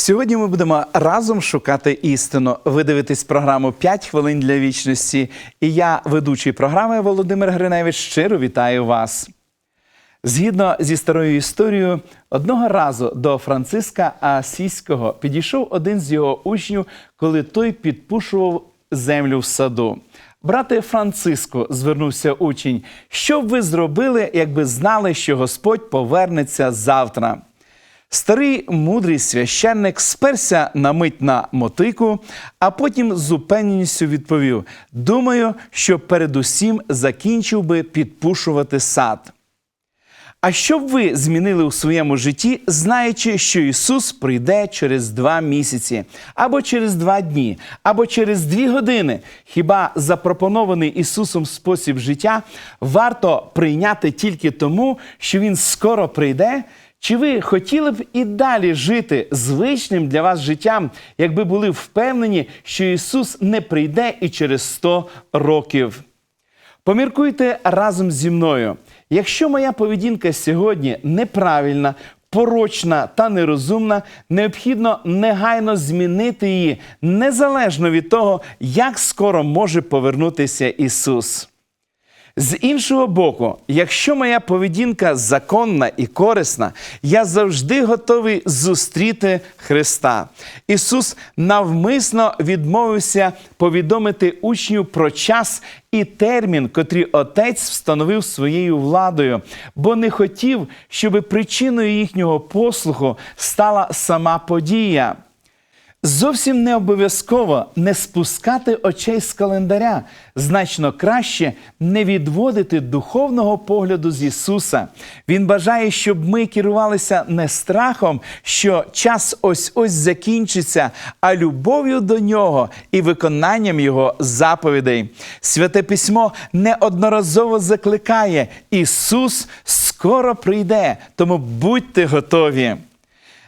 Сьогодні ми будемо разом шукати істину. Ви дивитесь програму «5 хвилин для вічності. І я, ведучий програми Володимир Гриневич, щиро вітаю вас. Згідно зі старою історією, одного разу до Франциска Асійського підійшов один з його учнів, коли той підпушував землю в саду. Брате Франциску, звернувся учень, що б ви зробили, якби знали, що Господь повернеться завтра? Старий мудрий священник сперся на мить на мотику, а потім з упевненістю відповів: Думаю, що передусім закінчив би підпушувати сад. А що б ви змінили у своєму житті, знаючи, що Ісус прийде через два місяці, або через два дні, або через дві години? Хіба запропонований Ісусом спосіб життя варто прийняти тільки тому, що Він скоро прийде? Чи ви хотіли б і далі жити звичним для вас життям, якби були впевнені, що Ісус не прийде і через 100 років? Поміркуйте разом зі мною. Якщо моя поведінка сьогодні неправильна, порочна та нерозумна, необхідно негайно змінити її незалежно від того, як скоро може повернутися Ісус. З іншого боку, якщо моя поведінка законна і корисна, я завжди готовий зустріти Христа. Ісус навмисно відмовився повідомити учнів про час і термін, котрі Отець встановив своєю владою, бо не хотів, щоб причиною їхнього послуху стала сама подія. Зовсім не обов'язково не спускати очей з календаря. Значно краще не відводити духовного погляду з Ісуса. Він бажає, щоб ми керувалися не страхом, що час ось ось закінчиться, а любов'ю до нього і виконанням Його заповідей. Святе письмо неодноразово закликає: Ісус скоро прийде, тому будьте готові.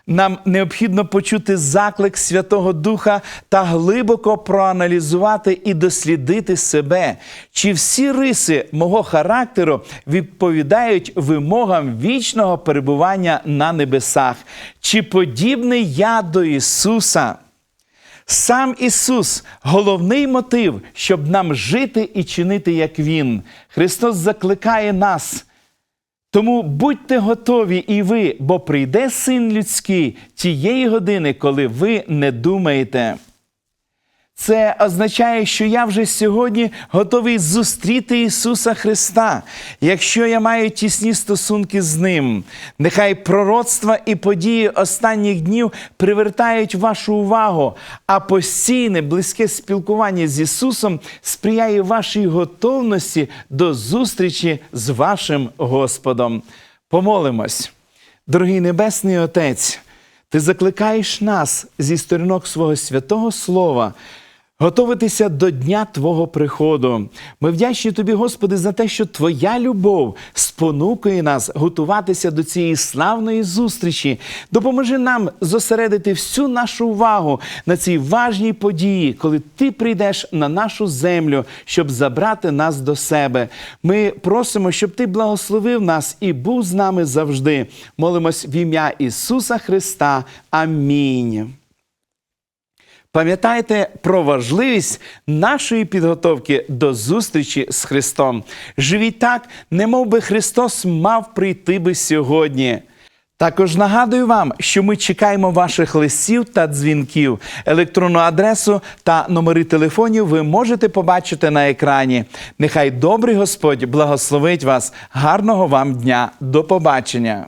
Нам необхідно почути заклик Святого Духа та глибоко проаналізувати і дослідити себе, чи всі риси мого характеру відповідають вимогам вічного перебування на небесах, чи подібний я до Ісуса. Сам Ісус головний мотив, щоб нам жити і чинити як Він. Христос закликає нас. Тому будьте готові і ви, бо прийде син людський тієї години, коли ви не думаєте. Це означає, що я вже сьогодні готовий зустріти Ісуса Христа, якщо я маю тісні стосунки з Ним. Нехай пророцтва і події останніх днів привертають вашу увагу, а постійне близьке спілкування з Ісусом сприяє вашій готовності до зустрічі з вашим Господом. Помолимось, дорогий Небесний Отець. Ти закликаєш нас зі сторінок свого святого Слова готуватися до дня Твого приходу. Ми вдячні Тобі, Господи, за те, що Твоя любов спонукує нас готуватися до цієї славної зустрічі. Допоможи нам зосередити всю нашу увагу на цій важній події, коли Ти прийдеш на нашу землю, щоб забрати нас до себе. Ми просимо, щоб Ти благословив нас і був з нами завжди. Молимось в ім'я Ісуса Христа. Амінь. Пам'ятайте про важливість нашої підготовки до зустрічі з Христом. Живіть так, немов би Христос мав прийти би сьогодні. Також нагадую вам, що ми чекаємо ваших листів та дзвінків. Електронну адресу та номери телефонів ви можете побачити на екрані. Нехай добрий Господь благословить вас. Гарного вам дня. До побачення!